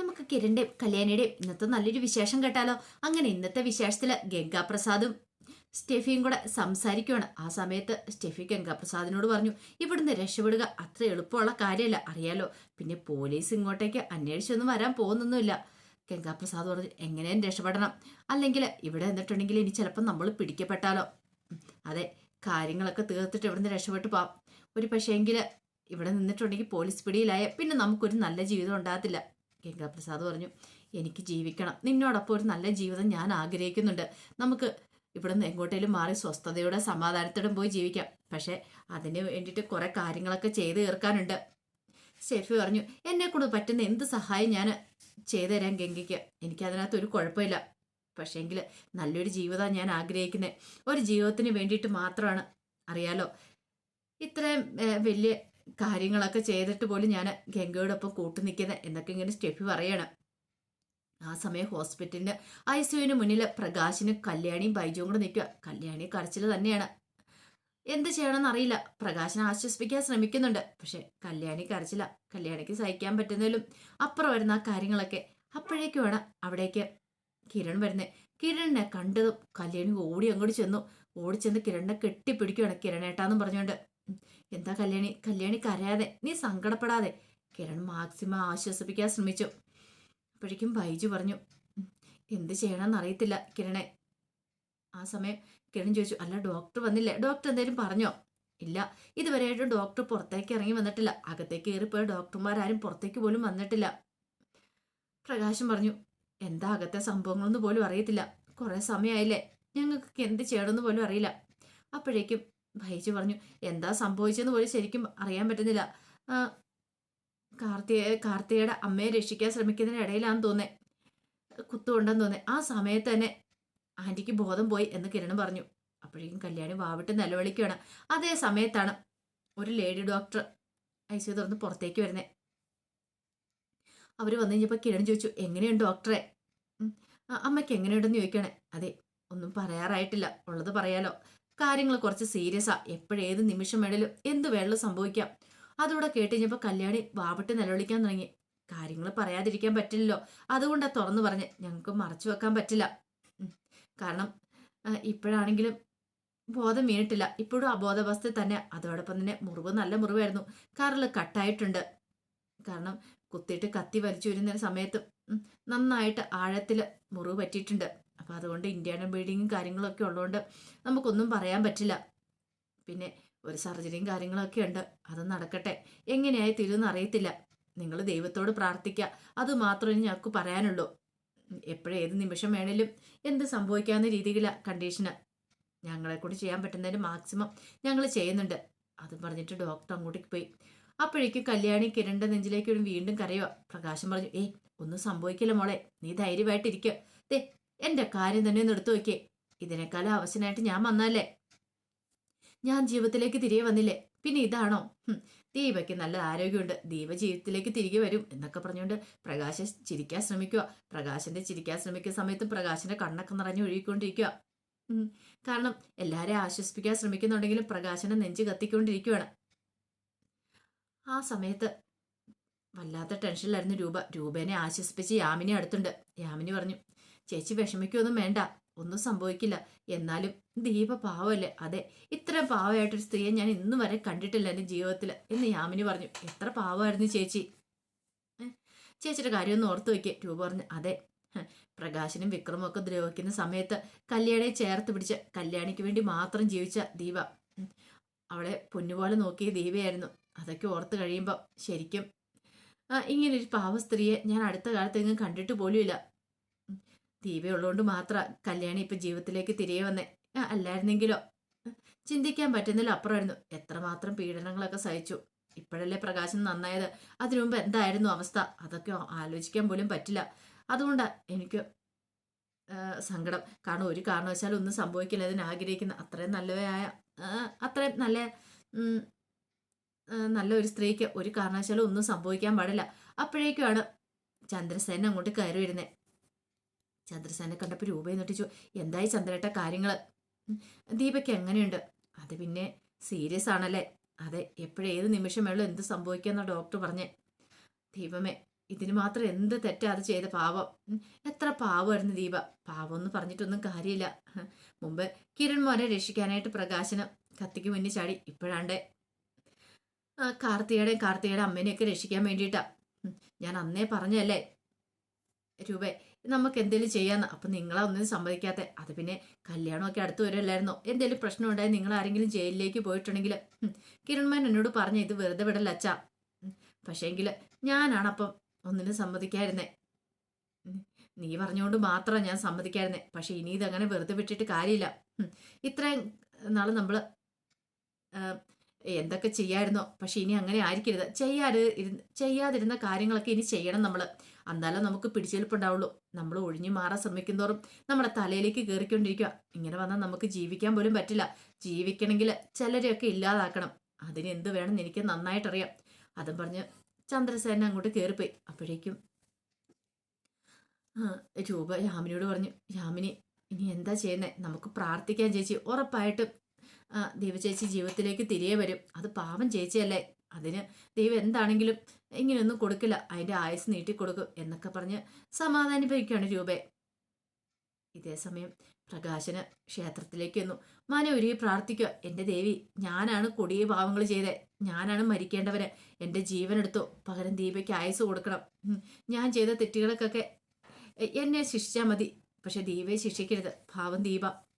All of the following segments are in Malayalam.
നമുക്ക് കിരണിന്റെയും കല്യാണിയുടെയും ഇന്നത്തെ നല്ലൊരു വിശേഷം കേട്ടാലോ? അങ്ങനെ ഇന്നത്തെ വിശേഷത്തിൽ ഗംഗാപ്രസാദും സ്റ്റെഫിയും കൂടെ സംസാരിക്കുവാണ്. ആ സമയത്ത് സ്റ്റെഫി ഗംഗാപ്രസാദിനോട് പറഞ്ഞു ഇവിടുന്ന് രക്ഷപ്പെടുക അത്ര എളുപ്പമുള്ള കാര്യമല്ല അറിയാലോ? പിന്നെ പോലീസ് ഇങ്ങോട്ടേക്ക് അന്വേഷിച്ചൊന്നും വരാൻ പോകുന്നൊന്നുമില്ല. ഗംഗാപ്രസാദ് പറഞ്ഞു എങ്ങനെയും രക്ഷപ്പെടണം. അല്ലെങ്കിൽ ഇവിടെ നിന്നിട്ടുണ്ടെങ്കിൽ ഇനി ചിലപ്പോൾ നമ്മൾ പിടിക്കപ്പെട്ടാലോ? അതെ കാര്യങ്ങളൊക്കെ തീർത്തിട്ട് ഇവിടുന്ന് രക്ഷപ്പെട്ട് പോവാം. ഒരു പക്ഷേങ്കിൽ ഇവിടെ നിന്നിട്ടുണ്ടെങ്കിൽ പോലീസ് പിടിയിലായ പിന്നെ നമുക്കൊരു നല്ല ജീവിതം ഉണ്ടാകത്തില്ല. ഗംഗാപ്രസാദ് പറഞ്ഞു എനിക്ക് ജീവിക്കണം. നിന്നോടൊപ്പം ഒരു നല്ല ജീവിതം ഞാൻ ആഗ്രഹിക്കുന്നുണ്ട്. നമുക്ക് ഇവിടെ നിന്ന് എങ്ങോട്ടേലും മാറി സ്വസ്ഥതയോടെ സമാധാനത്തോടെ പോയി ജീവിക്കാം. പക്ഷേ അതിന് വേണ്ടിയിട്ട് കുറെ കാര്യങ്ങളൊക്കെ ചെയ്ത് തീർക്കാനുണ്ട്. ഷെഫി പറഞ്ഞു എന്നെ കൊണ്ട് പറ്റുന്ന എന്ത് സഹായം ഞാൻ ചെയ്തു തരാൻ ഗംഗയ്ക്ക്. എനിക്കതിനകത്ത് ഒരു കുഴപ്പമില്ല. പക്ഷേങ്കിൽ നല്ലൊരു ജീവിതമാണ് ഞാൻ ആഗ്രഹിക്കുന്നത് ഒരു ജീവിതത്തിന് വേണ്ടിയിട്ട് മാത്രമാണ്. അറിയാലോ? ഇത്രയും വലിയ കാര്യങ്ങളൊക്കെ ചെയ്തിട്ട് പോലും ഞാൻ ഗംഗയോടൊപ്പം കൂട്ടു നിൽക്കുന്നത് എന്നൊക്കെ ഇങ്ങനെ സ്റ്റെഫി പറയണം. ആ സമയം ഹോസ്പിറ്റലിന്റെ ഐ സിയുവിന് മുന്നിൽ പ്രകാശിനും കല്യാണിയും ബൈജുവും കൂടെ നിൽക്കുക കല്യാണി കരച്ചിൽ തന്നെയാണ്. എന്ത് ചെയ്യണമെന്ന് അറിയില്ല. പ്രകാശിനെ ആശ്വസിപ്പിക്കാൻ ശ്രമിക്കുന്നുണ്ട്. പക്ഷെ കല്യാണി കരച്ചില്ല കല്യാണിക്ക് സഹിക്കാൻ പറ്റുന്നതിലും അപ്പുറം വരുന്ന ആ കാര്യങ്ങളൊക്കെ അപ്പോഴേക്കുമാണ് അവിടേക്ക് കിരൺ വരുന്നത് കിരണിനെ കണ്ടതും കല്യാണി ഓടി അങ്ങോട്ട് ചെന്നു. ഓടിച്ചെന്ന് ചെന്ന് കിരണിനെ കെട്ടിപ്പിടിക്കുകയാണ് കിരണേട്ടാന്നും പറഞ്ഞുകൊണ്ട്. "ഉം, എന്താ കല്യാണി? കല്യാണി കരയാതെ നീ സങ്കടപ്പെടാതെ. കിരൺ മാക്സിമം ആശ്വസിപ്പിക്കാൻ ശ്രമിച്ചു. അപ്പോഴേക്കും ബൈജു പറഞ്ഞു "ഉം, എന്ത് ചെയ്യണമെന്ന് അറിയത്തില്ല കിരണെ. ആ സമയം കിരൺ ചോദിച്ചു അല്ല ഡോക്ടർ വന്നില്ലേ? ഡോക്ടർ എന്തേലും പറഞ്ഞോ? ഇല്ല ഇതുവരെയായിട്ടും ഡോക്ടർ പുറത്തേക്ക് ഇറങ്ങി വന്നിട്ടില്ല. അകത്തേക്ക് കയറിപ്പോയ ഡോക്ടർമാരാരും പുറത്തേക്ക് പോലും വന്നിട്ടില്ല. പ്രകാശം പറഞ്ഞു എന്താ അകത്തെ സംഭവങ്ങളൊന്നും പോലും അറിയത്തില്ല. കുറെ സമയമായില്ലേ? ഞങ്ങൾക്ക് എന്ത് ചെയ്യണമെന്ന് പോലും അറിയില്ല. അപ്പോഴേക്കും ഭയിച്ചു പറഞ്ഞു എന്താ സംഭവിച്ചെന്ന് പോലും ശരിക്കും അറിയാൻ പറ്റുന്നില്ല. കാർത്തിക കാർത്തികയുടെ അമ്മയെ രക്ഷിക്കാൻ ശ്രമിക്കുന്നതിനിടയിലാണെന്ന് തോന്നേ കുത്തുകൊണ്ടെന്ന് തോന്നേ ആ സമയത്ത് തന്നെ ആന്റിക്ക് ബോധം പോയി എന്ന് കിരൺ പറഞ്ഞു. അപ്പോഴേക്കും കല്യാണി വാവിട്ട് നിലവിളിക്കുകയാണ്. അതേ സമയത്താണ് ഒരു ലേഡി ഡോക്ടർ ഐ സി തുറന്ന് പുറത്തേക്ക് വരുന്നത് അവർ വന്നു കഴിഞ്ഞപ്പോൾ കിരൺ ചോദിച്ചു എങ്ങനെയുണ്ട് ഡോക്ടറെ? അമ്മയ്ക്ക് എങ്ങനെയുണ്ടെന്ന് ചോദിക്കണേ അതെ ഒന്നും പറയാറായിട്ടില്ല. ഉള്ളത് പറയാലോ. കാര്യങ്ങൾ കുറച്ച് സീരിയസാ എപ്പോഴേത് നിമിഷം വേണേലും എന്ത് വേണേലും സംഭവിക്കാം. അതുകൂടെ കേട്ട് കഴിഞ്ഞപ്പോൾ കല്യാണി വാവിട്ട് നിലവിളിക്കാൻ തുടങ്ങി. കാര്യങ്ങൾ പറയാതിരിക്കാൻ പറ്റില്ലല്ലോ. അതുകൊണ്ടാ തുറന്നു പറഞ്ഞ്. ഞങ്ങൾക്ക് മറച്ചു വെക്കാൻ പറ്റില്ല. കാരണം ഇപ്പോഴാണെങ്കിലും ബോധം വീണിട്ടില്ല. ഇപ്പോഴും അബോധാവസ്ഥയിൽ തന്നെ. അതോടൊപ്പം തന്നെ മുറിവ് നല്ല മുറിവായിരുന്നു. കാറിൽ കട്ടായിട്ടുണ്ട്. കാരണം കുത്തിയിട്ട് കത്തി വലിച്ചു വരുന്ന സമയത്ത് നന്നായിട്ട് ആഴത്തിൽ മുറിവ് പറ്റിയിട്ടുണ്ട്. അപ്പം അതുകൊണ്ട് ഇന്ത്യാന ബ്ലീഡിങ്ങും കാര്യങ്ങളൊക്കെ ഉള്ളതുകൊണ്ട് നമുക്കൊന്നും പറയാൻ പറ്റില്ല. പിന്നെ ഒരു സർജറിയും കാര്യങ്ങളൊക്കെ ഉണ്ട്. അത് നടക്കട്ടെ. എങ്ങനെയായി തീരുമെന്ന് അറിയത്തില്ല. നിങ്ങൾ ദൈവത്തോട് പ്രാർത്ഥിക്കുക അത് മാത്രമേ ഞങ്ങൾക്ക് പറയാനുള്ളൂ. എപ്പോഴേത് നിമിഷം വേണേലും എന്ത് സംഭവിക്കാവുന്ന രീതിയിലാണ് കണ്ടീഷന്. ഞങ്ങളെ കൊണ്ട് ചെയ്യാൻ പറ്റുന്നതിന് മാക്സിമം ഞങ്ങൾ ചെയ്യുന്നുണ്ട്. അത് പറഞ്ഞിട്ട് ഡോക്ടർ അങ്ങോട്ടേക്ക് പോയി. അപ്പോഴേക്കും കല്യാണി കിരണ്ട നെഞ്ചിലേക്ക് വീണ്ടും കരയുക പ്രകാശം പറഞ്ഞു ഏയ് ഒന്നും സംഭവിക്കില്ല മോളെ. നീ ധൈര്യമായിട്ടിരിക്കുക ദേ എന്റെ കാര്യം തന്നെ ഒന്ന് എടുത്തു നോക്കിയേ. ഇതിനേക്കാളും അവശനായിട്ട് ഞാൻ വന്നല്ലേ ഞാൻ ജീവിതത്തിലേക്ക് തിരികെ വന്നില്ലേ? പിന്നെ ഇതാണോ? ദീപയ്ക്ക് നല്ല ആരോഗ്യമുണ്ട്. ദീപ ജീവിതത്തിലേക്ക് തിരികെ വരും എന്നൊക്കെ പറഞ്ഞുകൊണ്ട് പ്രകാശ് ചിരിക്കാൻ ശ്രമിക്കുക പ്രകാശന്റെ ചിരിക്കാൻ ശ്രമിക്കുന്ന സമയത്ത് പ്രകാശന്റെ കണ്ണൊക്കെ നിറഞ്ഞു ഒഴുകിക്കൊണ്ടിരിക്കുക കാരണം എല്ലാരെയും ആശ്വസിപ്പിക്കാൻ ശ്രമിക്കുന്നുണ്ടെങ്കിലും പ്രകാശനെ നെഞ്ച് കത്തിക്കൊണ്ടിരിക്കുകയാണ് ആ സമയത്ത് വല്ലാത്ത ടെൻഷനിലായിരുന്നു രൂപ. രൂപേനെ ആശ്വസിപ്പിച്ച് യാമിനി അടുത്തുണ്ട്. യാമിനി പറഞ്ഞു ചേച്ചി വിഷമിക്കൊന്നും വേണ്ട. ഒന്നും സംഭവിക്കില്ല. എന്നാലും ദീപ പാവമല്ലേ അതെ ഇത്ര പാവമായിട്ടൊരു സ്ത്രീയെ ഞാൻ ഇന്നു വരെ കണ്ടിട്ടില്ല എന്റെ ജീവിതത്തിൽ എന്ന് യാമിനി പറഞ്ഞു. എത്ര പാവമായിരുന്നു ചേച്ചി? ചേച്ചിയുടെ കാര്യമൊന്ന് ഓർത്തു വയ്ക്കേ രൂപ പറഞ്ഞു. അതെ പ്രകാശനും വിക്രമും ഒക്കെ ദ്രോഹിക്കുന്ന സമയത്ത് കല്യാണിയെ ചേർത്ത് പിടിച്ച് കല്യാണിക്ക് വേണ്ടി മാത്രം ജീവിച്ച ദീപ അവളെ പൊന്നുപോലെ നോക്കിയ ദീപയായിരുന്നു. അതൊക്കെ ഓർത്ത് കഴിയുമ്പോൾ ശരിക്കും ഇങ്ങനൊരു പാവ സ്ത്രീയെ ഞാൻ അടുത്ത കാലത്ത് എങ്ങും കണ്ടിട്ട് പോലുമില്ല. ദീപയുള്ളതുകൊണ്ട് മാത്രം കല്യാണി ഇപ്പം ജീവിതത്തിലേക്ക് തിരികെ വന്നേ. അല്ലായിരുന്നെങ്കിലോ. ചിന്തിക്കാൻ പറ്റുന്നതിലും അപ്പുറമായിരുന്നു. എത്രമാത്രം പീഡനങ്ങളൊക്കെ സഹിച്ചു. ഇപ്പോഴല്ലേ പ്രകാശം നന്നായത്? അതിനു മുമ്പ് എന്തായിരുന്നു അവസ്ഥ? അതൊക്കെ ആലോചിക്കാൻ പോലും പറ്റില്ല. അതുകൊണ്ടാണ് എനിക്ക് സങ്കടം. കാരണം ഒരു കാരണവശാലും ഒന്നും സംഭവിക്കില്ല അതിന് ആഗ്രഹിക്കുന്ന. അത്രയും നല്ലവയായ അത്രയും നല്ല നല്ല ഒരു സ്ത്രീക്ക് ഒരു കാരണവശാലും ഒന്നും സംഭവിക്കാൻ പാടില്ല. അപ്പോഴേക്കുമാണ് ചന്ദ്രസേന അങ്ങോട്ട് കയറി വരുന്നത് ചന്ദ്രസേനെ കണ്ടപ്പോൾ രൂപയെ നൊട്ടിച്ചു എന്തായി ചന്ദ്രേട്ട കാര്യങ്ങൾ ദീപയ്ക്ക് എങ്ങനെയുണ്ട്? അത് പിന്നെ സീരിയസ് ആണല്ലേ? അതെ എപ്പോഴേത് നിമിഷം വേണം എന്ത് സംഭവിക്കാന്ന ഡോക്ടർ പറഞ്ഞേ. ദീപമേ ഇതിന് മാത്രം എന്ത് തെറ്റാ അത് ചെയ്ത പാവം? എത്ര പാവമായിരുന്നു ദീപ. പാവം എന്ന് പറഞ്ഞിട്ടൊന്നും കാര്യമില്ല. മുമ്പ് കിരൺ മോനെ രക്ഷിക്കാനായിട്ട് പ്രകാശനം കത്തിക്ക് മുന്നിൽ ചാടി. ഇപ്പോഴാണ്ട്. കാർത്തികയുടെയും കാർത്തികയുടെ അമ്മേനെയൊക്കെ രക്ഷിക്കാൻ വേണ്ടിയിട്ടാ. ഉം, ഞാൻ അന്നേ പറഞ്ഞല്ലേ രൂപേ നമുക്ക് എന്തെങ്കിലും ചെയ്യാന്ന്. അപ്പൊ നിങ്ങളെ ഒന്നും സമ്മതിക്കാത്ത. അത് പിന്നെ കല്യാണമൊക്കെ അടുത്ത് വരുമല്ലായിരുന്നോ എന്തെങ്കിലും പ്രശ്നം ഉണ്ടായി നിങ്ങൾ ആരെങ്കിലും ജയിലിലേക്ക് പോയിട്ടുണ്ടെങ്കിൽ കിരൺമാൻ എന്നോട് പറഞ്ഞ ഇത് വെറുതെ വിടല്ല അച്ഛാ. പക്ഷേങ്കിൽ ഞാനാണ് അപ്പം ഒന്നിനും സമ്മതിക്കായിരുന്നേ നീ പറഞ്ഞുകൊണ്ട് മാത്രമാണ് ഞാൻ സമ്മതിക്കായിരുന്നേ പക്ഷെ ഇനി ഇതങ്ങനെ വെറുതെ വിട്ടിട്ട് കാര്യമില്ല. ഇത്രയും നാൾ നമ്മൾ എന്തൊക്കെ ചെയ്യായിരുന്നോ? പക്ഷെ ഇനി അങ്ങനെ ആയിരിക്കരുത്. ചെയ്യാതെ ഇരുന്ന് ചെയ്യാതിരുന്ന കാര്യങ്ങളൊക്കെ ഇനി ചെയ്യണം നമ്മൾ എന്നാലും നമുക്ക് പിടിച്ചെടുപ്പുണ്ടാവുള്ളൂ. നമ്മൾ ഒഴിഞ്ഞു മാറാൻ ശ്രമിക്കുന്നതോറും നമ്മുടെ തലയിലേക്ക് കയറിക്കൊണ്ടിരിക്കുക. ഇങ്ങനെ വന്നാൽ നമുക്ക് ജീവിക്കാൻ പോലും പറ്റില്ല. ജീവിക്കണമെങ്കിൽ ചിലരെയൊക്കെ ഇല്ലാതാക്കണം. അതിന് എന്ത് വേണമെന്ന് എനിക്ക് നന്നായിട്ടറിയാം. അതും പറഞ്ഞ് ചന്ദ്രസേന അങ്ങോട്ട് കയറിപ്പോയി. അപ്പോഴേക്കും രൂപ യാമിനിയോട് പറഞ്ഞു യാമിനി ഇനി എന്താ ചെയ്യുന്നത് നമുക്ക് പ്രാർത്ഥിക്കാൻ ചേച്ചി. ഉറപ്പായിട്ടും ദൈവചേച്ചി ജീവിതത്തിലേക്ക് തിരികെ വരും. അത് പാവം ചേച്ചിയല്ലേ. അതിന് ദൈവം എന്താണെങ്കിലും ഇങ്ങനെയൊന്നും കൊടുക്കില്ല. അതിന്റെ ആയുസ് നീട്ടിക്കൊടുക്കും എന്നൊക്കെ പറഞ്ഞ് സമാധാനിപ്പിക്കുകയാണ് രൂപേ. ഇതേ സമയം പ്രകാശന് ക്ഷേത്രത്തിലേക്ക് വന്നു മന പ്രാർത്ഥിക്കുക. എന്റെ ദേവി ഞാനാണ് കൊടിയ പാവങ്ങൾ ചെയ്തേ. ഞാനാണ് മരിക്കേണ്ടവന്. എന്റെ ജീവൻ എടുത്തു. പകരം ദീപയ്ക്ക് ആയുസ് കൊടുക്കണം. ഞാൻ ചെയ്ത തെറ്റുകൾക്കൊക്കെ എന്നെ ശിക്ഷിച്ചാൽ മതി. പക്ഷെ ദീപയെ ശിക്ഷിക്കരുത്. പാവം ദീപ.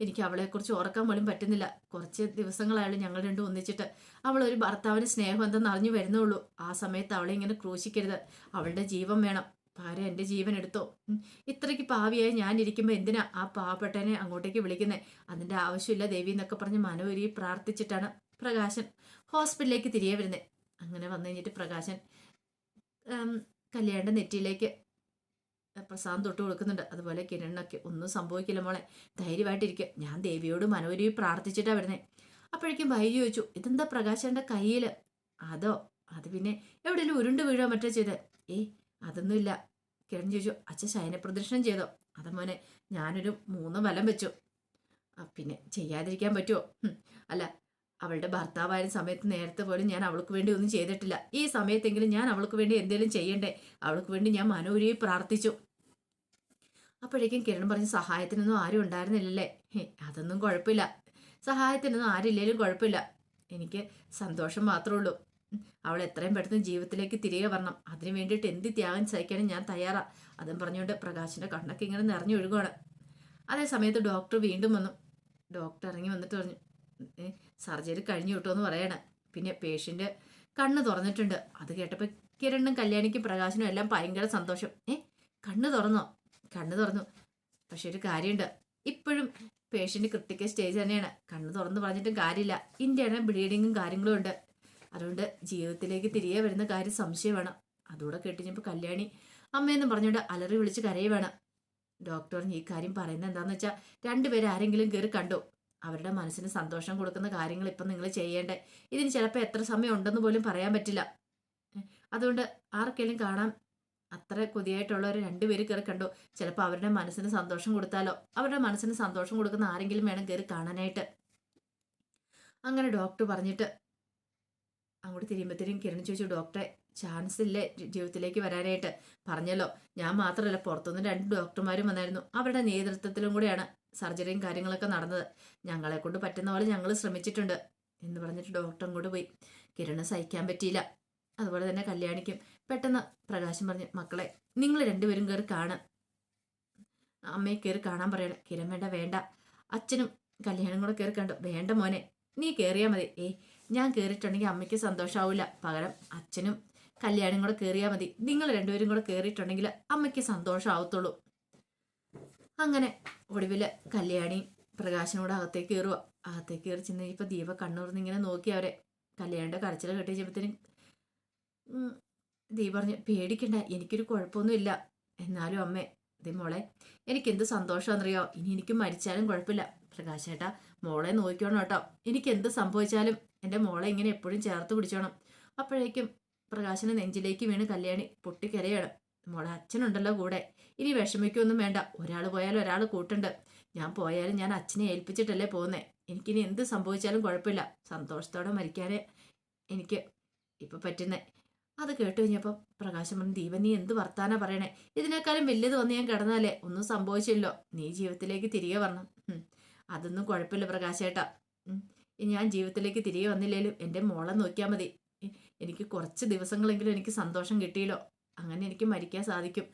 എനിക്ക് അവളെക്കുറിച്ച് ഓർക്കാൻ പോലും പറ്റുന്നില്ല. കുറച്ച് ദിവസങ്ങളായാലും ഞങ്ങൾ രണ്ടും ഒന്നിച്ചിട്ട് അവൾ ഒരു ഭർത്താവിന് സ്നേഹം എന്തെന്ന് അറിഞ്ഞു വരുന്നുള്ളൂ. ആ സമയത്ത് അവളെ ഇങ്ങനെ ക്രൂശിക്കരുത്. അവളുടെ ജീവൻ വേണം. ഭാര്യ എന്റെ ജീവൻ എടുത്തോ. ഇത്രയ്ക്ക് പാവിയായി ഞാൻ ഇരിക്കുമ്പോൾ എന്തിനാ ആ പാവപ്പെട്ടനെ അങ്ങോട്ടേക്ക് വിളിക്കുന്നത് അതിന്റെ ആവശ്യമില്ല ദേവി എന്നൊക്കെ പറഞ്ഞ് മനോരി പ്രാർത്ഥിച്ചിട്ടാണ് പ്രകാശൻ ഹോസ്പിറ്റലിലേക്ക് തിരികെ വരുന്നത് അങ്ങനെ വന്നു കഴിഞ്ഞിട്ട് പ്രകാശൻ കല്യാണ നെറ്റിയിലേക്ക് പ്രസാദം തൊട്ട് കൊടുക്കുന്നുണ്ട്. അതുപോലെ കിരണിനൊക്കെ ഒന്നും സംഭവിക്കില്ല മോളെ. ധൈര്യമായിട്ടിരിക്കുക ഞാൻ ദേവിയോട് മനോരവി പ്രാർത്ഥിച്ചിട്ടാണ് വരുന്നത് അപ്പോഴേക്കും വൈകി ചോദിച്ചു ഇതെന്താ പ്രകാശന്റെ കയ്യിൽ അതോ അത് പിന്നെ എവിടെയെങ്കിലും ഉരുണ്ട് വീഴോ മറ്റോ ചെയ്ത്? ഏയ് അതൊന്നുമില്ല. കിരൺ ചോദിച്ചു അച്ഛൻ ശയന പ്രദർശനം ചെയ്തോ? അതമോനെ ഞാനൊരു മൂന്ന് വലം വെച്ചു. പിന്നെ ചെയ്യാതിരിക്കാൻ പറ്റുമോ അല്ല അവളുടെ ഭർത്താവായ സമയത്ത് നേരത്തെ പോലും ഞാൻ അവൾക്ക് വേണ്ടി ഒന്നും ചെയ്തിട്ടില്ല. ഈ സമയത്തെങ്കിലും ഞാൻ അവൾക്ക് വേണ്ടി എന്തെങ്കിലും ചെയ്യണ്ടേ? അവൾക്ക് വേണ്ടി ഞാൻ മനോരിയെ പ്രാർത്ഥിച്ചു. അപ്പോഴേക്കും കിരൺ പറഞ്ഞ് സഹായത്തിനൊന്നും ആരും ഉണ്ടായിരുന്നില്ലല്ലേ? അതൊന്നും കുഴപ്പമില്ല. സഹായത്തിനൊന്നും ആരില്ലേലും കുഴപ്പമില്ല. എനിക്ക് സന്തോഷം മാത്രമേ ഉള്ളൂ. അവൾ എത്രയും പെട്ടെന്ന് ജീവിതത്തിലേക്ക് തിരികെ വരണം. അതിനു വേണ്ടിയിട്ട് എന്ത് ത്യാഗം സഹിക്കാനും ഞാൻ തയ്യാറാ. അതും പറഞ്ഞുകൊണ്ട് പ്രകാശിന്റെ കണ്ണൊക്കെ ഇങ്ങനെ നിറഞ്ഞു ഒഴുകുകയാണ് അതേ സമയത്ത് ഡോക്ടർ വീണ്ടും വന്നു. ഡോക്ടർ ഇറങ്ങി വന്നിട്ട് പറഞ്ഞു "ഏ, സർജറി കഴിഞ്ഞു കിട്ടുമോ എന്ന് പറയണ. പിന്നെ പേഷ്യന്റ് കണ്ണ് തുറന്നിട്ടുണ്ട്. അത് കേട്ടപ്പോൾ കിരണ്ണും കല്യാണിക്കും പ്രകാശനും എല്ലാം ഭയങ്കര സന്തോഷം. ഏ കണ്ണ് തുറന്നോ? കണ്ണ് തുറന്നു. പക്ഷെ ഒരു കാര്യമുണ്ട്. ഇപ്പോഴും പേഷ്യന്റ് ക്രിട്ടിക്കൽ സ്റ്റേജ് തന്നെയാണ്. കണ്ണ് തുറന്ന് പറഞ്ഞിട്ടും കാര്യമില്ല. ഇന്ത്യയുടെ ബ്ലീഡിങ്ങും കാര്യങ്ങളും ഉണ്ട്. അതുകൊണ്ട് ജീവിതത്തിലേക്ക് തിരികെ വരുന്ന കാര്യം സംശയമാണ് അതുകൂടെ കേട്ടിഞ്ഞപ്പോൾ കല്യാണി അമ്മയെന്ന് പറഞ്ഞുകൊണ്ട് അലറി വിളിച്ച് കരയുവാണ്. ഡോക്ടർ ഈ കാര്യം പറയുന്നത് എന്താണെന്ന് വെച്ചാൽ രണ്ടുപേരും ആരെങ്കിലും കയറി കണ്ടു? അവരുടെ മനസ്സിന് സന്തോഷം കൊടുക്കുന്ന കാര്യങ്ങൾ ഇപ്പം നിങ്ങൾ ചെയ്യേണ്ടേ? ഇതിന് ചിലപ്പോൾ എത്ര സമയം ഉണ്ടെന്ന് പോലും പറയാൻ പറ്റില്ല. അതുകൊണ്ട് ആർക്കെങ്കിലും കാണാൻ അത്ര കൊതിയായിട്ടുള്ളവർ രണ്ടുപേര് കയറി കണ്ടോ. ചിലപ്പോൾ അവരുടെ മനസ്സിന് സന്തോഷം കൊടുത്താലോ? അവരുടെ മനസ്സിന് സന്തോഷം കൊടുക്കുന്ന ആരെങ്കിലും വേണം കയറി കാണാനായിട്ട്. അങ്ങനെ ഡോക്ടർ പറഞ്ഞിട്ട് അങ്ങോട്ട് തിരിയുമ്പോഴത്തേനും കിരൺ ചോദിച്ചു ഡോക്ടറെ ചാൻസ് ഇല്ലേ ജീവിതത്തിലേക്ക് വരാനായിട്ട്? പറഞ്ഞല്ലോ. ഞാൻ മാത്രമല്ല പുറത്തുനിന്ന് രണ്ട് ഡോക്ടർമാരും വന്നായിരുന്നു. അവരുടെ നേതൃത്വത്തിലും കൂടെയാണ്. സർജറിയും കാര്യങ്ങളൊക്കെ നടന്നത്. ഞങ്ങളെ കൊണ്ട് പറ്റുന്ന പോലെ ഞങ്ങൾ ശ്രമിച്ചിട്ടുണ്ട് എന്ന് പറഞ്ഞിട്ട് ഡോക്ടറും കൂടെ പോയി. കിരണ് സഹിക്കാൻ പറ്റിയില്ല. അതുപോലെ തന്നെ കല്യാണിക്കും പെട്ടെന്ന് പ്രകാശം പറഞ്ഞു മക്കളെ നിങ്ങൾ രണ്ടുപേരും കയറി കാണുക അമ്മയെ കയറി കാണാൻ പറയണം. കിരൺ വേണ്ട വേണ്ട. അച്ഛനും കല്യാണം കൂടെ കയറി കണ്ടു. വേണ്ട മോനെ നീ കയറിയാൽ മതി. ഏ ഞാൻ കയറിയിട്ടുണ്ടെങ്കിൽ അമ്മയ്ക്ക് സന്തോഷമാവില്ല പകരം അച്ഛനും കല്യാണം കൂടെ കയറിയാൽ മതി. നിങ്ങൾ രണ്ടുപേരും കൂടെ കയറിയിട്ടുണ്ടെങ്കിൽ അമ്മയ്ക്ക് സന്തോഷമാവത്തുള്ളൂ അങ്ങനെ ഒടുവിൽ കല്യാണി പ്രകാശനോട് അകത്തേക്ക് കയറുക അകത്തേക്ക് കയറി ചെന്ന് ഇപ്പൊ ദീപ കണ്ണൂർന്ന് ഇങ്ങനെ നോക്കി അവരെ. കല്യാണിയുടെ കരച്ചിൽ കെട്ടിച്ചപ്പോഴത്തേനും ദീപ പറഞ്ഞു പേടിക്കണ്ട എനിക്കൊരു കുഴപ്പമൊന്നുമില്ല. എന്നാലും അമ്മേ ഇതേ മോളെ എനിക്ക് എന്ത് സന്തോഷമാണെന്നറിയോ ഇനി എനിക്ക് മരിച്ചാലും കുഴപ്പമില്ല. പ്രകാശേട്ടാ മോളെ നോക്കിക്കോണം കേട്ടോ. എനിക്ക് എന്ത് സംഭവിച്ചാലും എന്റെ മോളെ ഇങ്ങനെ എപ്പോഴും ചേർത്ത് പിടിച്ചോണം. അപ്പോഴേക്കും പ്രകാശന് നെഞ്ചിലേക്ക് വീണ് കല്യാണി പൊട്ടിക്കരയാണ്. മോളെ അച്ഛനുണ്ടല്ലോ കൂടെ. ഇനി വിഷമിക്കൊന്നും വേണ്ട. ഒരാൾ പോയാലും ഒരാൾ കൂട്ടുണ്ട്. ഞാൻ പോയാലും ഞാൻ അച്ഛനെ ഏൽപ്പിച്ചിട്ടല്ലേ പോകുന്നേ എനിക്കിനി എന്ത് സംഭവിച്ചാലും കുഴപ്പമില്ല. സന്തോഷത്തോടെ മരിക്കാനേ എനിക്ക് ഇപ്പം പറ്റുന്നേ. അത് കേട്ട് കഴിഞ്ഞപ്പോൾ പ്രകാശം പറഞ്ഞു ദീപൻ നീ എന്ത് വർത്താനാ പറയണേ? ഇതിനേക്കാളും വലിയത് വന്ന് ഞാൻ കിടന്നാലേ ഒന്നും സംഭവിച്ചില്ലോ നീ ജീവിതത്തിലേക്ക് തിരികെ വരണം. അതൊന്നും കുഴപ്പമില്ല പ്രകാശേട്ടാ. ഞാൻ ജീവിതത്തിലേക്ക് തിരികെ വന്നില്ലേലും എന്റെ മോളെ നോക്കിയാൽ മതി. എനിക്ക് കുറച്ച് ദിവസങ്ങളെങ്കിലും എനിക്ക് സന്തോഷം കിട്ടിയല്ലോ. അങ്ങനെ എനിക്ക് മരിക്കാൻ സാധിക്കും.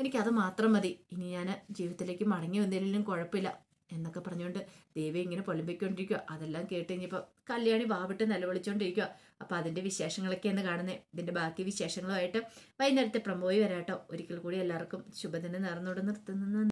എനിക്കത് മാത്രം മതി. ഇനി ഞാൻ ജീവിതത്തിലേക്ക് മടങ്ങി വന്നില്ലെങ്കിലും കുഴപ്പമില്ല എന്നൊക്കെ പറഞ്ഞുകൊണ്ട് ദേവി ഇങ്ങനെ പൊലമ്പിക്കൊണ്ടിരിക്കുക അതെല്ലാം കേട്ട് കഴിഞ്ഞപ്പോൾ കല്യാണി വാവിട്ട് നിലവിളിച്ചുകൊണ്ടിരിക്കുക അപ്പോൾ അതിന്റെ വിശേഷങ്ങളൊക്കെയാണ് കാണുന്നത് ഇതിന്റെ ബാക്കി വിശേഷങ്ങളുമായിട്ട് വൈകുന്നേരത്തെ പ്രമോയി വരാട്ടോ. ഒരിക്കൽ കൂടി എല്ലാവർക്കും ശുഭദിനം നേർന്നോട് നിർത്തുന്നു.